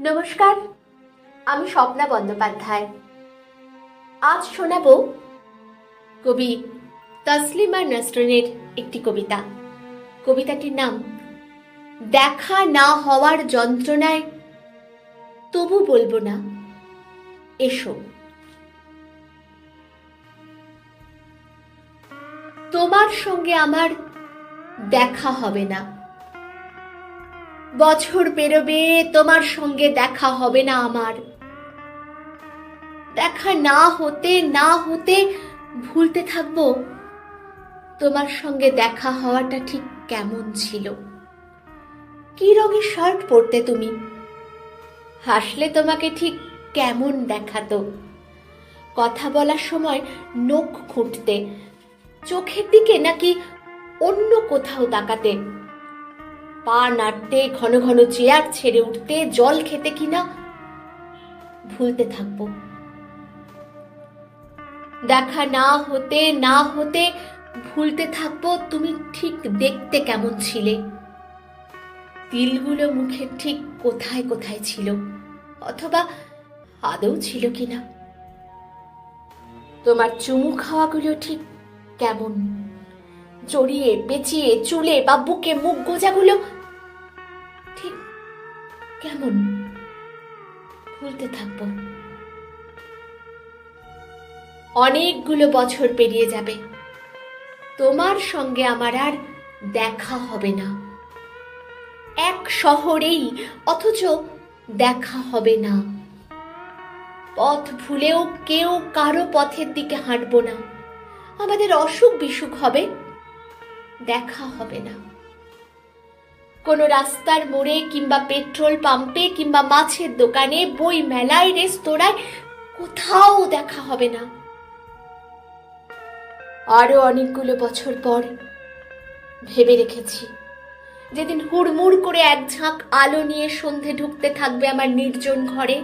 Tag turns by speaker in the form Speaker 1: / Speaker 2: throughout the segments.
Speaker 1: নমস্কার, আমি স্বপ্না বন্দ্যোপাধ্যায়। আজ শোনাব কবি তসলিমা নাসরিনের একটি কবিতা। কবিতাটির নাম, দেখা না হওয়ার যন্ত্রণায় তবু বলব না, এসো। তোমার সঙ্গে আমার দেখা হবে না। বছর পেরোবে, তোমার সঙ্গে দেখা হবে না আমার। দেখা না হতে না হতে ভুলতে থাকব। তোমার সঙ্গে দেখা হওয়াটা ঠিক কেমন ছিল? কি রঙের শার্ট পরতে তুমি? হাসলে তোমাকে ঠিক কেমন দেখাতো? কথা বলার সময় নখ খুঁটতে। চোখের দিকে নাকি অন্য কোথাও তাকাতে? পা নাড়তে, ঘন ঘন চেয়ার ছেড়ে উঠতে, জল খেতে কিনা? ভুলতে থাকব। দেখা না হতে না হতে, ভুলতে থাকব, তুমি ঠিক দেখতে কেমন ছিলে? তিলগুলো মুখে ঠিক কোথায় কোথায় ছিল? অথবা আদৌ ছিল কিনা? তোমার চুমু খাওয়াগুলো ঠিক কেমন? জড়িয়ে পেঁচিয়ে, চুলে বা বুকে মুখ গোজাগুলো ঠিক কেমন ভুলতে থাকব। অনেকগুলো বছর পেরিয়ে যাবে। তোমার সঙ্গে আমার আর দেখা হবে না। এক শহরেই অথচ দেখা হবে না। পথ ভুলেও কেউ কারও পথের দিকে হাঁটবো না। আমাদের অসুখ বিসুখ হবে। দেখা হবে না। কোনো রাস্তার মোড়ে কিংবা পেট্রোল পাম্পে কিংবা মাছের দোকানে, বই মেলায়, রেস্তোরাঁয় কোথাও দেখা হবে না। আরও অনেকগুলো বছর পর ভেবে রেখেছি। যেদিন হুড়মুড় করে এক ঝাঁক আলো নিয়ে সন্ধে ঢুকতে থাকবে আমার নির্জন ঘরে,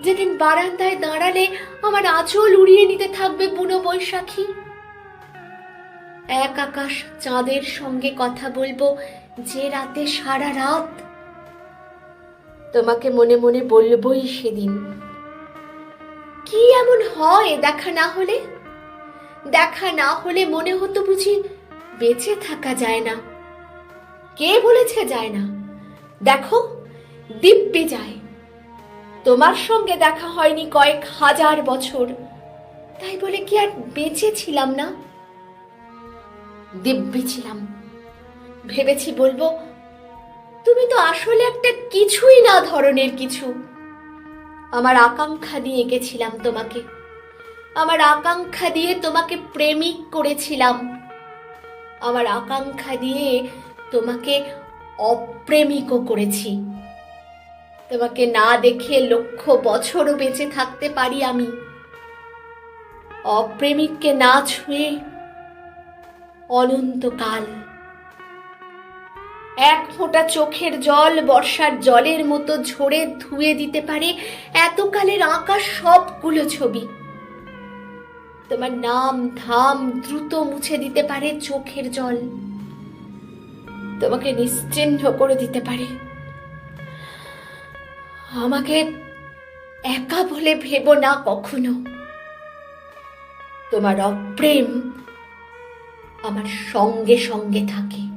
Speaker 1: যেদিন বারান্দায় দাঁড়ালে আমার আঁচল উড়িয়ে নিতে থাকবে বুনো বৈশাখী এক আকাশ চাঁদের সঙ্গে কথা বলব যে রাতে সারা রাত। তোমাকে মনে মনে বলবই সেদিন। কি এমন হয় দেখা না হলে? দেখা না হলে মনে হতো বুঝি বেঁচে থাকা যায় না। কে বলেছে যায় না? দেখো, দিব্যে যায়। তোমার সঙ্গে দেখা হয়নি কয়েক হাজার বছর। তাই বলে কি আর বেঁচে ছিলাম না? দিব্যি ছিলাম। ভেবেছি বলব, তুমি তো আসলে একটা কিছুই না ধরনের কিছু। আমার আকাঙ্ক্ষা দিয়ে এঁকেছিলাম তোমাকে। আমার আকাঙ্ক্ষা দিয়ে তোমাকে প্রেমিক করেছিলাম। আমার আকাঙ্ক্ষা দিয়ে তোমাকে অপ্রেমিকও করেছি। তোমাকে না দেখে লক্ষ বছরও বেঁচে থাকতে পারি আমি। অপ্রেমিককে না ছুঁয়ে অনন্তকাল। এক ফোঁটা চোখের জল বর্ষার জলের মতো ঝরে ধুয়ে দিতে পারে এতকালের আঁকা সবগুলো ছবি। তোমার নাম, ধাম দ্রুত মুছে দিতে পারে চোখের জল। তোমাকে নিশ্চিহ্ন করে দিতে পারে। আমাকে একা বলে ভেবো না কখনো। তোমার অপ্রেম আমার সঙ্গে সঙ্গে থাকে।